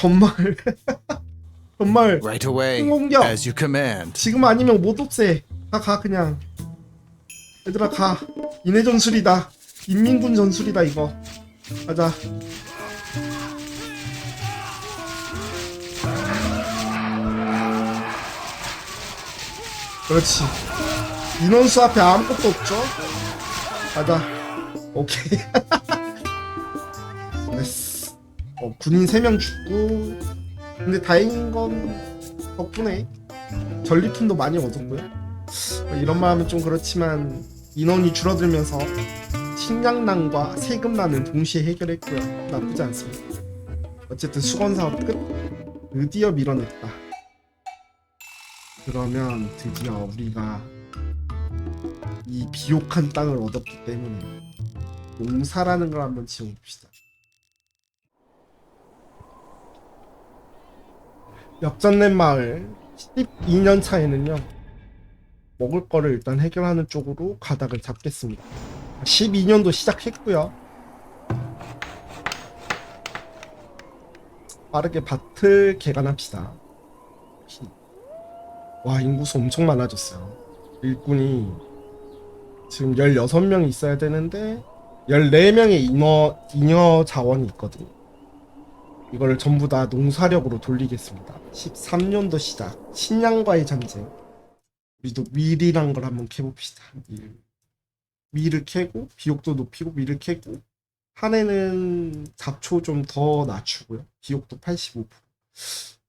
정말 정말 Right away, 공격. as you command. 지금 아니면 못 없애. 가, 가, 그냥. 얘들아, 가. 인해 전술이다. 인민군 전술이다, 이거. 가자. 그렇지. 인원수 앞에 아무것도 없죠? 가자. 오케이. 어, 군인 3명 죽고. 근데 다행인 건 덕분에 전리품도 많이 얻었고요. 뭐 이런 말 하면 좀 그렇지만 인원이 줄어들면서 식량난과 세금난은 동시에 해결했고요. 나쁘지 않습니다. 어쨌든 수건 사업 끝. 드디어 밀어냈다. 그러면 드디어 우리가 이 비옥한 땅을 얻었기 때문에 농사라는 걸 한번 지어봅시다. 역전된 마을 12년 차에는요 먹을 거를 일단 해결하는 쪽으로 가닥을 잡겠습니다. 12년도 시작했고요. 빠르게 밭을 개간합시다. 와 인구수 엄청 많아졌어요. 일꾼이 지금 16명이 있어야 되는데 14명의 인어, 잉여 자원이 있거든요 이걸 전부 다 농사력으로 돌리겠습니다. 13년도 시작. 신양과의 전쟁. 우리도 밀이란 걸 한번 캐봅시다. 밀. 밀을 캐고 비옥도 높이고 밀을 캐고 한 해는 잡초 좀 더 낮추고요. 비옥도 85%.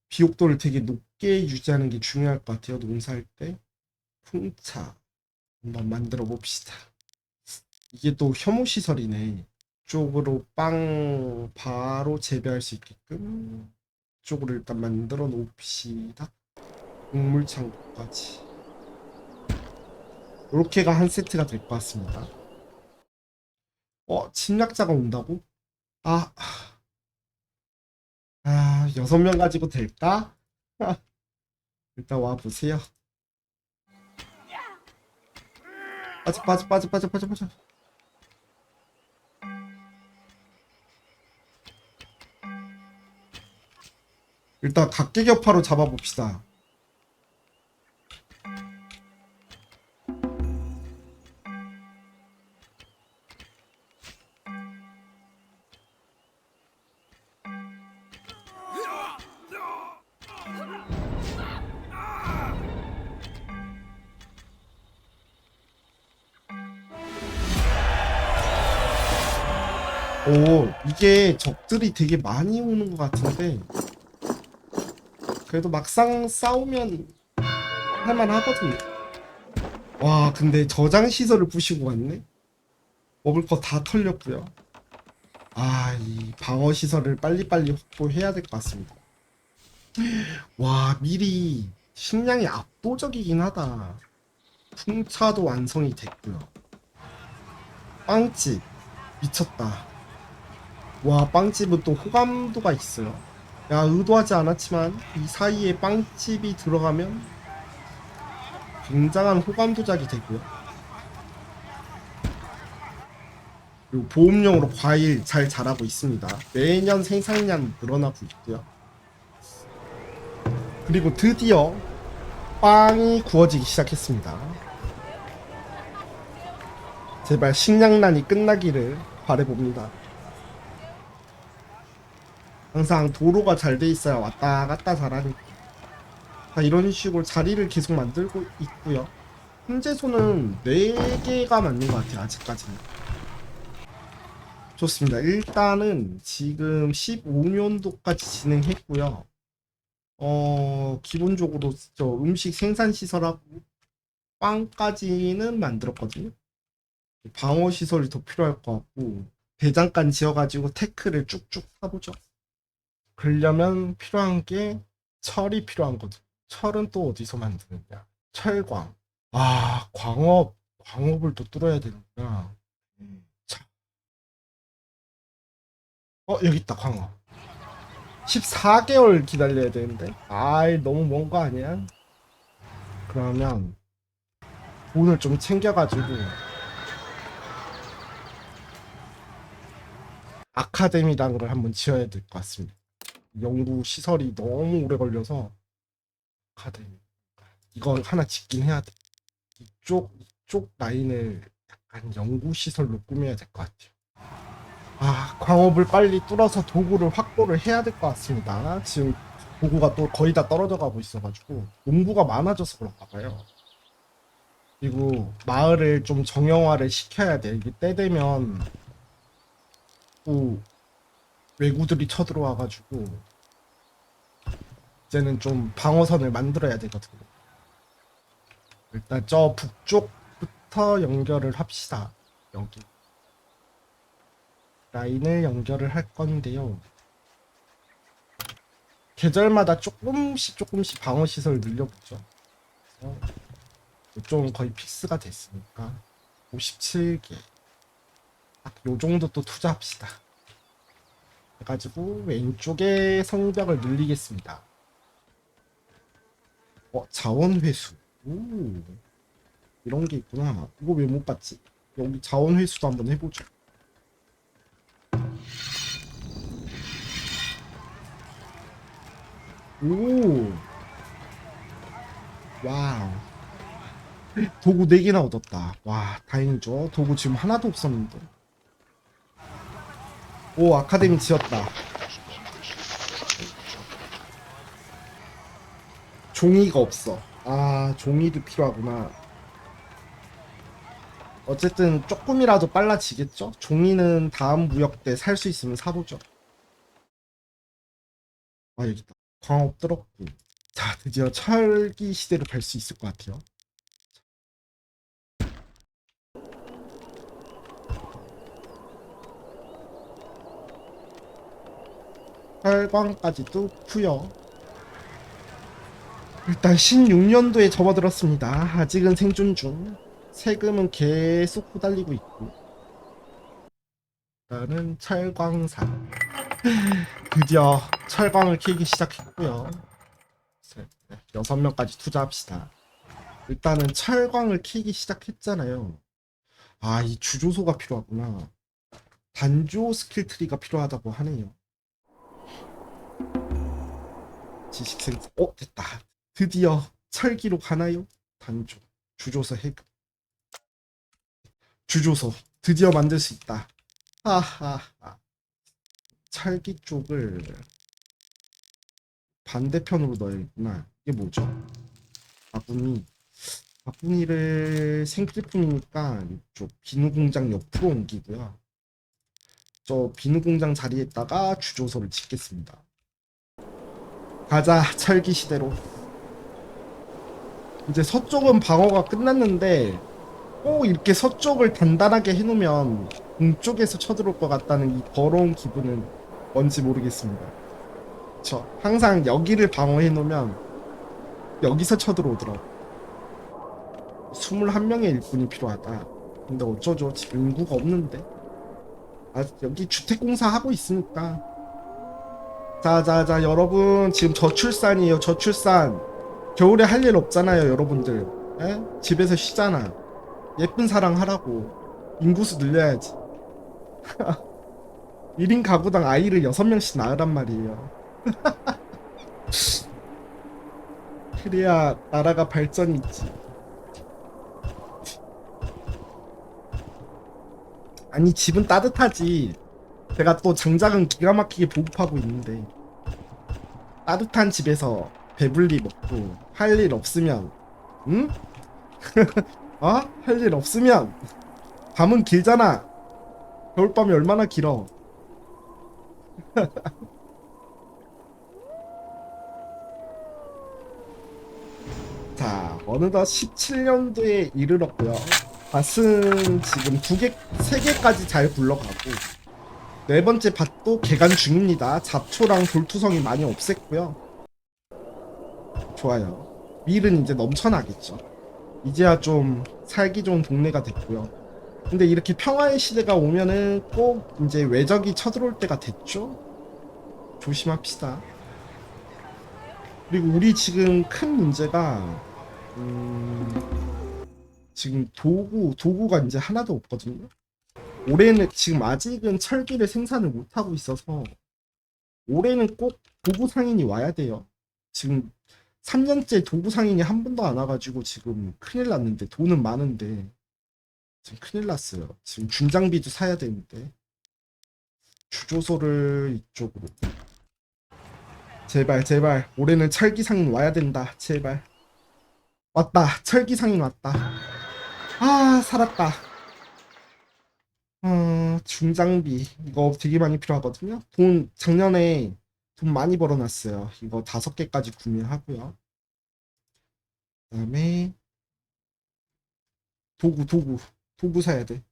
비옥도를 되게 높게 유지하는 게 중요할 것 같아요. 농사할 때. 풍차 한번 만들어 봅시다. 이게 또 혐오 시설이네. 쪽으로 빵 바로 재배할 수 있게끔 쪽으로 일단 만들어 놓읍시다. 곡물 창고까지. 이렇게가 한 세트가 될 것 같습니다. 어, 침략자가 온다고? 아, 아, 여섯 명 가지고 될까? 일단 와 보세요. 빠져, 빠져, 빠져, 빠져, 빠져, 빠져. 일단 각계격파로 잡아봅시다. 오, 이게 적들이 되게 많이 오는 것 같은데 그래도 막상 싸우면 할만하거든요. 와, 근데 저장 시설을 부시고 갔네. 먹을 거 다 털렸고요. 아, 이 방어 시설을 빨리빨리 확보해야 될 것 같습니다. 와, 미리 식량이 압도적이긴 하다. 풍차도 완성이 됐고요. 빵집 미쳤다. 와, 빵집은 또 호감도가 있어요. 야 의도하지 않았지만 이 사이에 빵집이 들어가면 굉장한 호감 도작이 되고요. 그리고 보험용으로 과일 잘 자라고 있습니다. 매년 생산량 늘어나고 있고요. 그리고 드디어 빵이 구워지기 시작했습니다. 제발 식량난이 끝나기를 바래봅니다. 항상 도로가 잘 돼 있어야 왔다 갔다 잘하니까. 자, 이런 식으로 자리를 계속 만들고 있고요. 현재소는 4개가 맞는 것 같아요 아직까지는. 좋습니다. 일단은 지금 15년도까지 진행했고요. 어 기본적으로 저 음식 생산 시설하고 빵까지는 만들었거든요. 방어 시설이 더 필요할 것 같고 대장간 지어가지고 테크를 쭉쭉 사보죠 그러려면 필요한 게 철이 필요한 거죠. 철은 또 어디서 만드느냐? 철광. 아, 광업, 광업을 또 뚫어야 되는구나. 자. 어, 여기 있다, 광업. 14개월 기다려야 되는데. 아이, 너무 먼 거 아니야? 그러면 돈을 좀 챙겨가지고 아카데미라는 걸 한번 지어야 될 것 같습니다. 연구 시설이 너무 오래 걸려서 카드 이거 하나 짓긴 해야 돼. 이쪽 이쪽 라인을 약간 연구 시설로 꾸며야 될 것 같아요. 아 광업을 빨리 뚫어서 도구를 확보를 해야 될 것 같습니다. 지금 도구가 또 거의 다 떨어져 가고 있어가지고 농부가 많아져서 그런가 봐요. 그리고 마을을 좀 정형화를 시켜야 돼. 이게 때 되면 또 외구들이 쳐들어와가지고 이제는 좀 방어선을 만들어야 되거든요. 일단 저 북쪽부터 연결을 합시다. 여기 라인을 연결을 할 건데요. 계절마다 조금씩 조금씩 방어 시설 늘려보죠. 좀 거의 픽스가 됐으니까 57개 딱요 정도 또 투자합시다. 해가지고 왼쪽에 성벽을 늘리겠습니다. 어 자원 회수. 오 이런 게 있구나. 이거 왜 못 봤지? 여기 자원 회수도 한번 해보죠. 오 와우. 도구 4개나 얻었다. 와, 다행이죠. 도구 지금 하나도 없었는데. 오, 아카데미 지었다. 종이가 없어. 아, 종이도 필요하구나. 어쨌든 조금이라도 빨라지겠죠? 종이는 다음 무역 때 살 수 있으면 사보죠. 아, 여기다. 광업 뚫었고. 자, 드디어 철기 시대로 갈 수 있을 것 같아요. 혈광까지 뚫고요. 일단 16년도에 접어들었습니다. 아직은 생존 중. 세금은 계속 후달리고 있고. 일단은 철광산. 드디어 철광을 캐기 시작했고요. 셋, 넷, 여섯 명까지 투자합시다. 일단은 철광을 캐기 시작했잖아요. 아, 이 주조소가 필요하구나. 단조 스킬 트리가 필요하다고 하네요. 지식생 어 됐다. 드디어 철기로 가나요? 단조 주조서 해급 주조서 드디어 만들 수 있다. 하하하. 철기 쪽을 반대편으로 넣어야겠구나. 이게 뭐죠? 바구니. 바구니를 생필품이니까 이쪽 비누공장 옆으로 옮기고요. 저 비누공장 자리에다가 주조서를 짓겠습니다 가자 철기 시대로. 이제 서쪽은 방어가 끝났는데 꼭 이렇게 서쪽을 단단하게 해놓으면 동쪽에서 쳐들어올 것 같다는 이 더러운 기분은 뭔지 모르겠습니다. 저 항상 여기를 방어해 놓으면 여기서 쳐들어오더라고. 21명의 일꾼이 필요하다. 근데 어쩌죠? 지금 인구가 없는데? 아 여기 주택공사 하고 있으니까 자자 자 여러분 지금 저출산이에요 저출산. 겨울에 할 일 없잖아요 여러분들. 에? 집에서 쉬잖아. 예쁜 사랑 하라고. 인구수 늘려야지. 1인 가구당 아이를 6명씩 낳으란 말이에요. 그래야 나라가 발전이 있지. 아니 집은 따뜻하지 제가 또 장작은 기가 막히게 보급하고 있는데 따뜻한 집에서 배불리 먹고 할 일 없으면 응? 어? 할 일 없으면 밤은 길잖아 겨울밤이 얼마나 길어 자 어느덧 17년도에 이르렀고요 밭은 지금 두 개, 세 개까지 잘 굴러가고 네 번째 밭도 개간 중입니다. 잡초랑 돌투성이 많이 없앴고요. 좋아요. 밀은 이제 넘쳐나겠죠. 이제야 좀 살기 좋은 동네가 됐고요. 근데 이렇게 평화의 시대가 오면은 꼭 이제 외적이 쳐들어올 때가 됐죠. 조심합시다. 그리고 우리 지금 큰 문제가 음, 지금 도구 도구가 이제 하나도 없거든요. 올해는 지금 아직은 철기를 생산을 못하고 있어서 올해는 꼭 도구 상인이 와야 돼요. 지금 3년째 도구 상인이 한 번도 안 와가지고 지금 큰일 났는데 돈은 많은데 지금 큰일 났어요. 지금 중장비도 사야 되는데 주조소를 이쪽으로. 제발 제발. 올해는 철기 상인 와야 된다. 제발. 왔다. 철기 상인 왔다. 아 살았다 어 중장비 이거 되게 많이 필요하거든요 돈 작년에 돈 많이 벌어놨어요 이거 다섯 개까지 구매하고요 그다음에 도구 도구 도구 사야 돼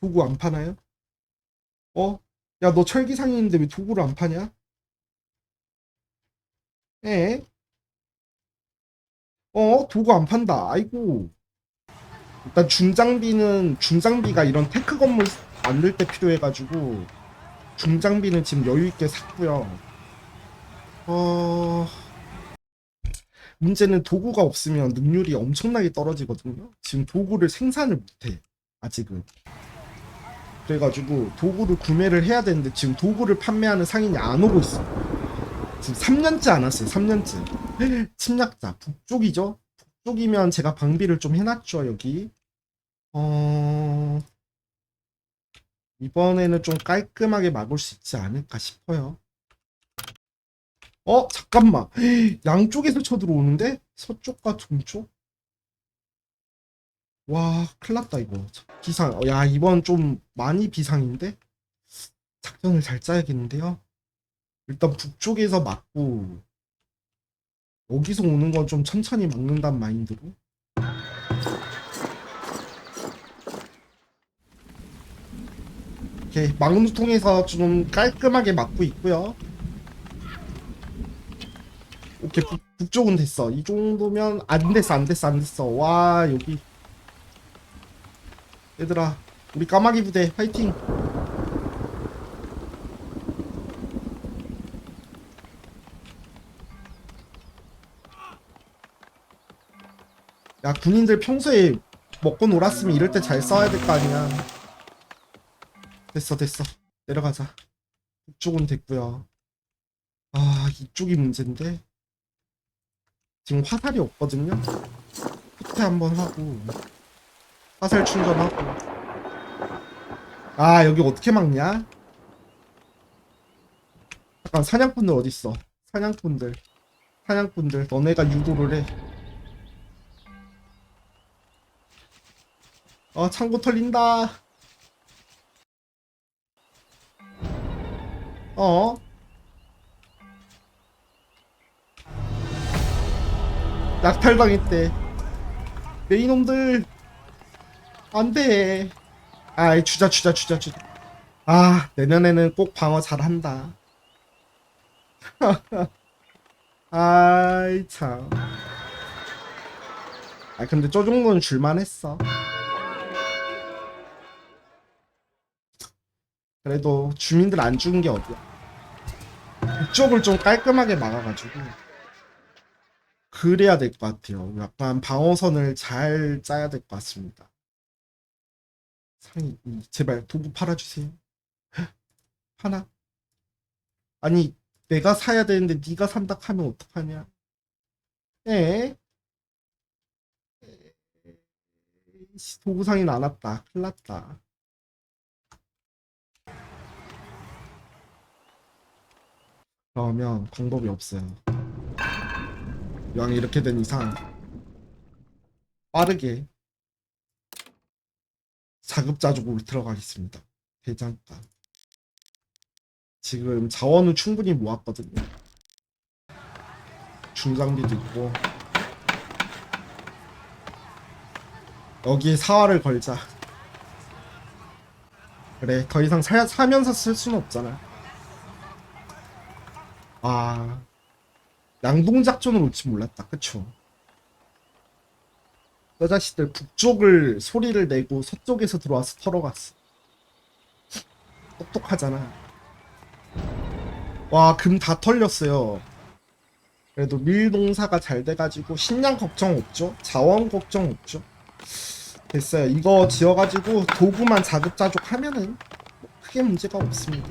도구 안 파나요? 어? 야 너 철기 상인인데 왜 도구를 안 파냐? 에? 어? 도구 안 판다. 아이고. 일단 중장비는 중장비가 이런 테크 건물 만들 때 필요해가지고 중장비는 지금 여유 있게 샀고요. 어 문제는 도구가 없으면 능률이 엄청나게 떨어지거든요. 지금 도구를 생산을 못해 아직은. 그래가지고 도구를 구매를 해야 되는데 지금 도구를 판매하는 상인이 안 오고 있어. 지금 3년째 안 왔어요. 3년째. 침략자 북쪽이죠. 북쪽이면 제가 방비를 좀 해놨죠 여기. 어 이번에는 좀 깔끔하게 막을 수 있지 않을까 싶어요. 어 잠깐만 양쪽에서 쳐들어오는데 서쪽과 동쪽? 와 큰일났다 이거 비상 어, 야 이번 좀 많이 비상인데 작전을 잘 짜야겠는데요. 일단 북쪽에서 막고 여기서 오는 건 좀 천천히 막는단 마인드로? 이렇게 막루 통해서 좀 깔끔하게 막고 있고요. 오케이 북, 북쪽은 됐어. 이 정도면 안 됐어 안 됐어 안 됐어. 와 여기. 얘들아 우리 까마귀 부대 화이팅 야 군인들 평소에 먹고 놀았으면 이럴 때잘 싸워야 될 거 아니야. 됐어 됐어. 내려가자. 이쪽은 됐고요. 아 이쪽이 문제인데? 지금 화살이 없거든요? 후퇴 한번 하고 화살 충전하고. 아 여기 어떻게 막냐? 잠깐 사냥꾼들 어딨어? 사냥꾼들. 사냥꾼들 너네가 유도를 해 어, 창고 털린다. 어? 낙탈당했대. 내 이놈들. 안 돼. 아이, 주자, 주자, 주자, 주자. 아, 내년에는 꼭 방어 잘한다. 아이, 참. 아, 근데 저 정도는 줄만 했어. 그래도 주민들 안 죽은 게 어디야. 이쪽을 좀 깔끔하게 막아가지고. 그래야 될 것 같아요. 약간 방어선을 잘 짜야 될 것 같습니다. 이, 제발 도구 팔아주세요. 하나? 아니, 내가 사야 되는데 네가 산다 하면 어떡하냐? 에? 에이씨, 도구상이 나왔다. 큰일 났다. 그러면 방법이 없어요. 이왕 이렇게 된 이상 빠르게 자급자족으로 들어가겠습니다. 대장간. 지금 자원은 충분히 모았거든요. 중장비도 있고 여기에 사활을 걸자. 그래 더 이상 사, 사면서 쓸 수는 없잖아. 아 양동작전으로 올지 몰랐다. 그쵸? 저 자식들 북쪽을 소리를 내고 서쪽에서 들어와서 털어갔어. 똑똑하잖아. 와 금 다 털렸어요. 그래도 밀농사가 잘 돼가지고 식량 걱정 없죠? 자원 걱정 없죠? 됐어요. 이거 지어가지고 도구만 자급자족 하면은 뭐 크게 문제가 없습니다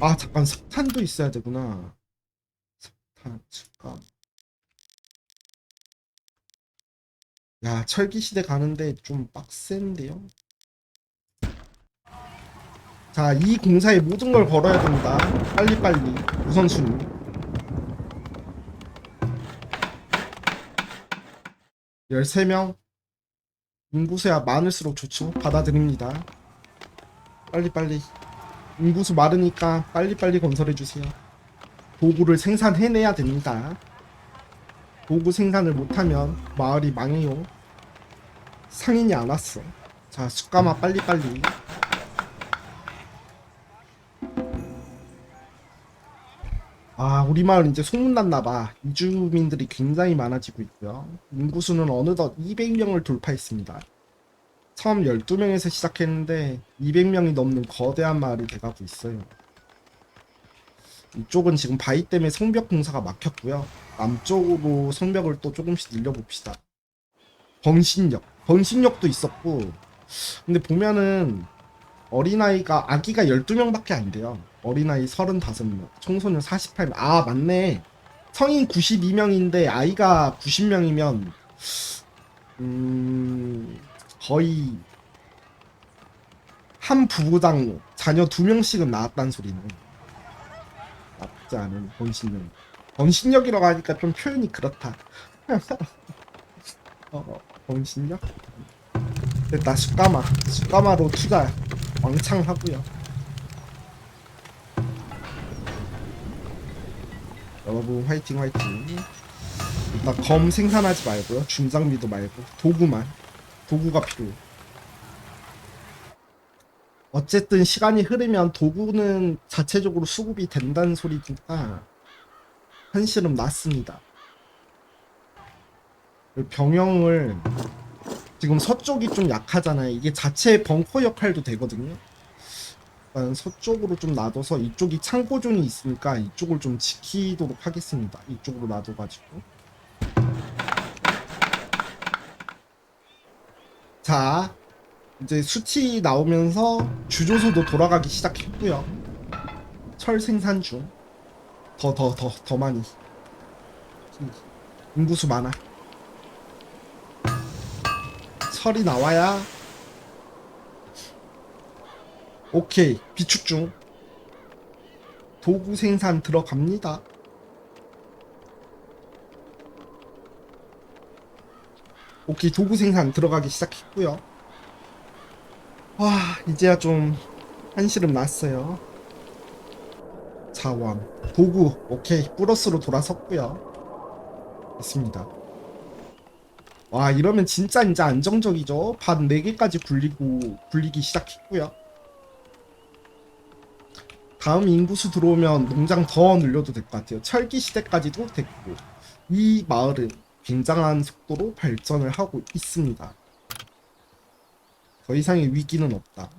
아 잠깐 석탄도 있어야 되구나. 석탄 잠깐 야 철기 시대 가는데 좀 빡센데요? 자 이 공사에 모든 걸 걸어야 됩니다. 빨리빨리 우선순위. 13명. 인구수야 많을수록 좋죠. 받아들입니다. 빨리빨리 인구수 많으니까 빨리빨리 건설해주세요. 도구를 생산해내야 됩니다. 도구 생산을 못하면 마을이 망해요. 상인이 안 왔어. 자, 숯가마 빨리빨리. 아, 우리 마을 이제 소문났나봐. 이주민들이 굉장히 많아지고 있고요. 인구수는 어느덧 200명을 돌파했습니다. 처음 12명에서 시작했는데 200명이 넘는 거대한 마을이 돼가고 있어요. 이쪽은 지금 바위 때문에 성벽 공사가 막혔고요. 남쪽으로 성벽을 또 조금씩 늘려봅시다. 번신역. 번신역도 있었고 근데 보면은 어린아이가 아기가 12명밖에 안 돼요. 어린아이 35명, 청소년 48명. 아, 맞네. 성인 92명인데 아이가 90명이면 음... 거의 한 부부당 자녀 두 명씩은 낳았다는 소리는 나쁘지 않은 번신력. 번신력이라고 하니까 좀 표현이 그렇다. 어, 번신력? 됐다 숯가마 숯가마로 투자 왕창 하고요. 여러분 화이팅 화이팅. 일단 검 생산하지 말고요. 중장비도 말고 도구만. 도구가 필요해. 어쨌든 시간이 흐르면 도구는 자체적으로 수급이 된다는 소리니까 한시름 났습니다. 병영을 지금 서쪽이 좀 약하잖아요. 이게 자체 벙커 역할도 되거든요. 서쪽으로 좀 놔둬서 이쪽이 창고존이 있으니까 이쪽을 좀 지키도록 하겠습니다. 이쪽으로 놔둬가지고. 자, 이제 수치 나오면서 주조소도 돌아가기 시작했고요. 철 생산 중. 더, 더, 더, 더 많이. 인구수 많아. 철이 나와야. 오케이. 비축 중. 도구 생산 들어갑니다. 오케이 도구 생산 들어가기 시작했고요. 와 이제야 좀 한시름 났어요. 자원 도구 오케이 플러스로 돌아섰고요. 됐습니다. 와 이러면 진짜 이제 안정적이죠. 밭 4개까지 굴리고 굴리기 시작했고요. 다음 인구수 들어오면 농장 더 늘려도 될 것 같아요. 철기 시대까지도 됐고 이 마을은 굉장한 속도로 발전을 하고 있습니다. 더 이상의 위기는 없다.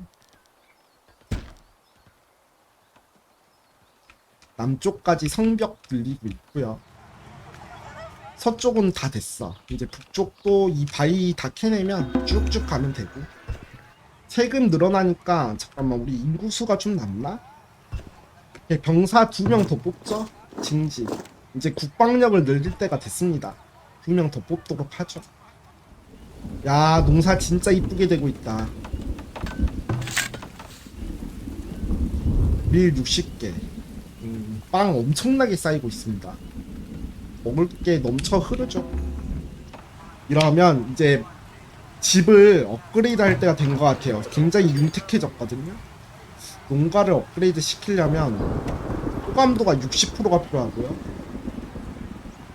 남쪽까지 성벽 들리고 있고요. 서쪽은 다 됐어. 이제 북쪽도 이 바위 다 캐내면 쭉쭉 가면 되고. 세금 늘어나니까 잠깐만 우리 인구수가 좀 남나? 예, 병사 두 명 더 뽑죠. 징지. 이제 국방력을 늘릴 때가 됐습니다. 두 명 더 뽑도록 하죠. 야, 농사 진짜 이쁘게 되고 있다. 밀 60개. 음, 빵 엄청나게 쌓이고 있습니다. 먹을 게 넘쳐 흐르죠. 이러면 이제 집을 업그레이드 할 때가 된 것 같아요. 굉장히 윤택해졌거든요. 농가를 업그레이드 시키려면 호감도가 60%가 필요하고요.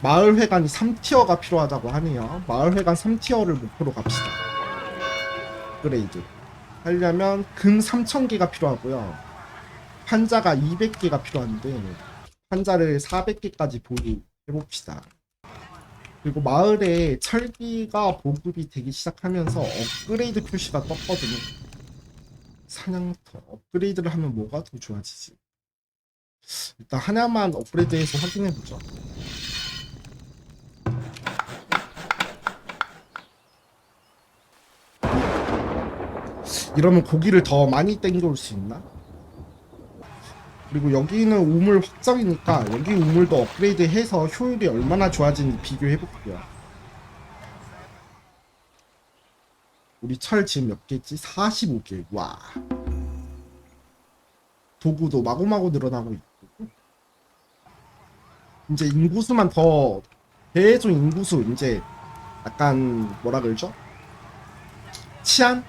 마을 회관이 3티어가 필요하다고 하네요. 마을 회관 3티어를 목표로 갑시다. 업그레이드. 하려면 금 3000개가 필요하고요. 판자가 200개가 필요한데 판자를 400개까지 보유해봅시다. 그리고 마을에 철기가 보급이 되기 시작하면서 업그레이드 표시가 떴거든요. 사냥터 업그레이드를 하면 뭐가 더 좋아지지? 일단 하나만 업그레이드해서 확인해보죠. 이러면 고기를 더 많이 땡겨올 수 있나? 그리고 여기는 우물 확정이니까 여기 우물도 업그레이드 해서 효율이 얼마나 좋아지는지 비교해 볼게요. 우리 철 지금 몇 개지? 45개. 와. 도구도 마구마구 늘어나고 있고. 이제 인구수만 더 계속 인구수 이제 약간 뭐라 그러죠? 치안,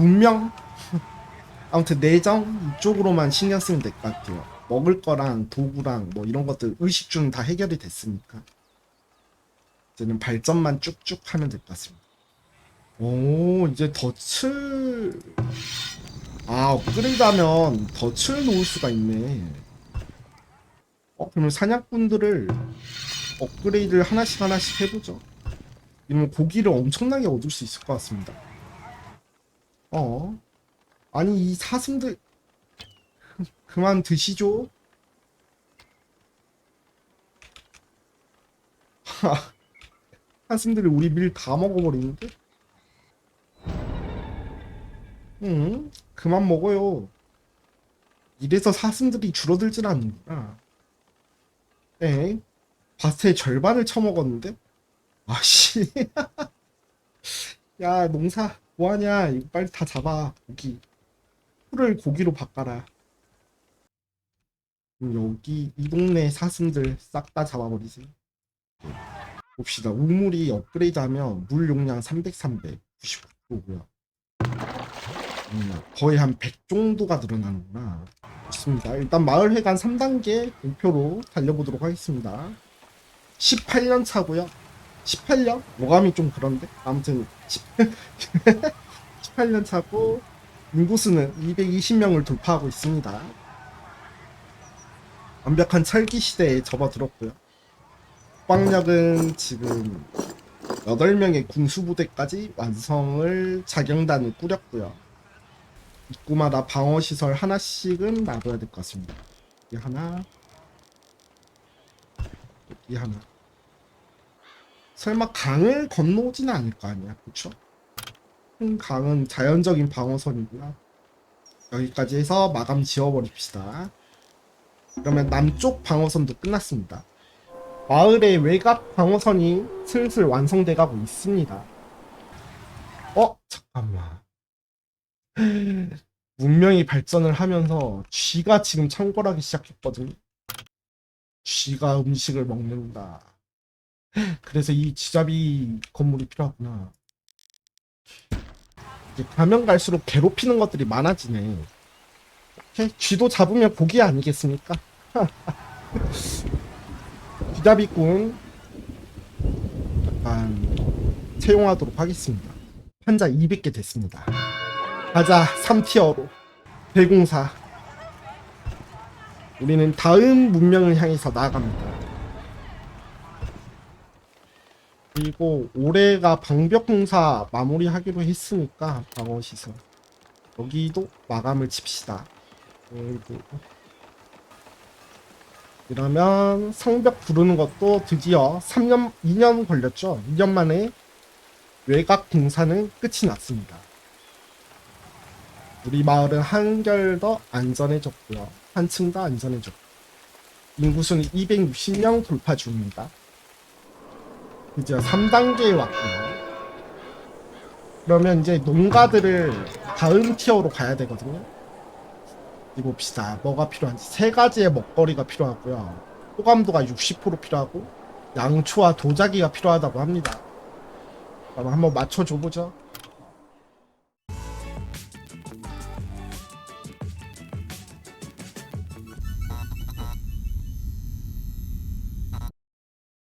문명, 아무튼 내정 이쪽으로만 신경 쓰면 될 것 같아요. 먹을 거랑 도구랑 뭐 이런 것들 의식주는 다 해결이 됐으니까 이제는 발전만 쭉쭉 하면 될 것 같습니다. 오 이제 덫을 아 업그레이드하면 덫을 놓을 수가 있네. 어 그러면 사냥꾼들을 업그레이드를 하나씩 하나씩 해보죠. 이러면 고기를 엄청나게 얻을 수 있을 것 같습니다. 어 아니 이 사슴들 그만 드시죠. 하, 사슴들이 우리 밀 다 먹어버리는데? 응, 그만 먹어요. 이래서 사슴들이 줄어들질 않는구나. 에? 밭의 절반을 처먹었는데? 아씨. 야, 농사 뭐하냐? 이거 빨리 다 잡아. 고기. 풀을 고기로 바꿔라. 여기 이 동네 사슴들 싹 다 잡아버리세요. 네. 봅시다. 우물이 업그레이드하면 물 용량 300, 300, 99%고요. 음, 거의 한 100 정도가 늘어나는구나. 좋습니다. 일단 마을회관 3단계 목표로 달려보도록 하겠습니다. 18년 차고요. 18년? 오감이 좀 그런데? 아무튼 18년 차고 인구수는 220명을 돌파하고 있습니다. 완벽한 철기 시대에 접어들었고요. 국방력은 지금 8명의 군수부대까지 완성을 자경단을 꾸렸고요. 입구마다 방어시설 하나씩은 놔둬야 될 것 같습니다. 여기 하나, 여기 하나. 설마 강을 건너오지는 않을 거 아니야, 그쵸? 큰 강은 자연적인 방어선이구나. 여기까지 해서 마감 지어버립시다. 그러면 남쪽 방어선도 끝났습니다. 마을의 외곽 방어선이 슬슬 완성돼 가고 있습니다. 어? 잠깐만. 문명이 발전을 하면서 쥐가 지금 창궐하기 시작했거든요. 쥐가 음식을 먹는다. 그래서 이 쥐잡이 건물이 필요하구나. 이제 가면 갈수록 괴롭히는 것들이 많아지네. 오케이, 쥐도 잡으면 고기 아니겠습니까? 쥐잡이꾼 약간 채용하도록 하겠습니다. 환자 200개 됐습니다. 가자 3티어로 대공사 우리는 다음 문명을 향해서 나아갑니다. 그리고 올해가 방벽 공사 마무리하기로 했으니까 방어시설 여기도 마감을 칩시다. 그리고 이러면 성벽 부르는 것도 드디어 3년 2년 걸렸죠. 2년 만에 외곽 공사는 끝이 났습니다. 우리 마을은 한결 더 안전해졌고요. 한층 더 안전해졌고 인구수는 260명 돌파 중입니다. 이제 3단계에 왔고요. 그러면 이제 농가들을 다음 티어로 가야 되거든요. 이 봅시다. 뭐가 필요한지 세 가지의 먹거리가 필요하고요. 호감도가 60% 필요하고 양초와 도자기가 필요하다고 합니다. 그럼 한번 맞춰줘 보죠.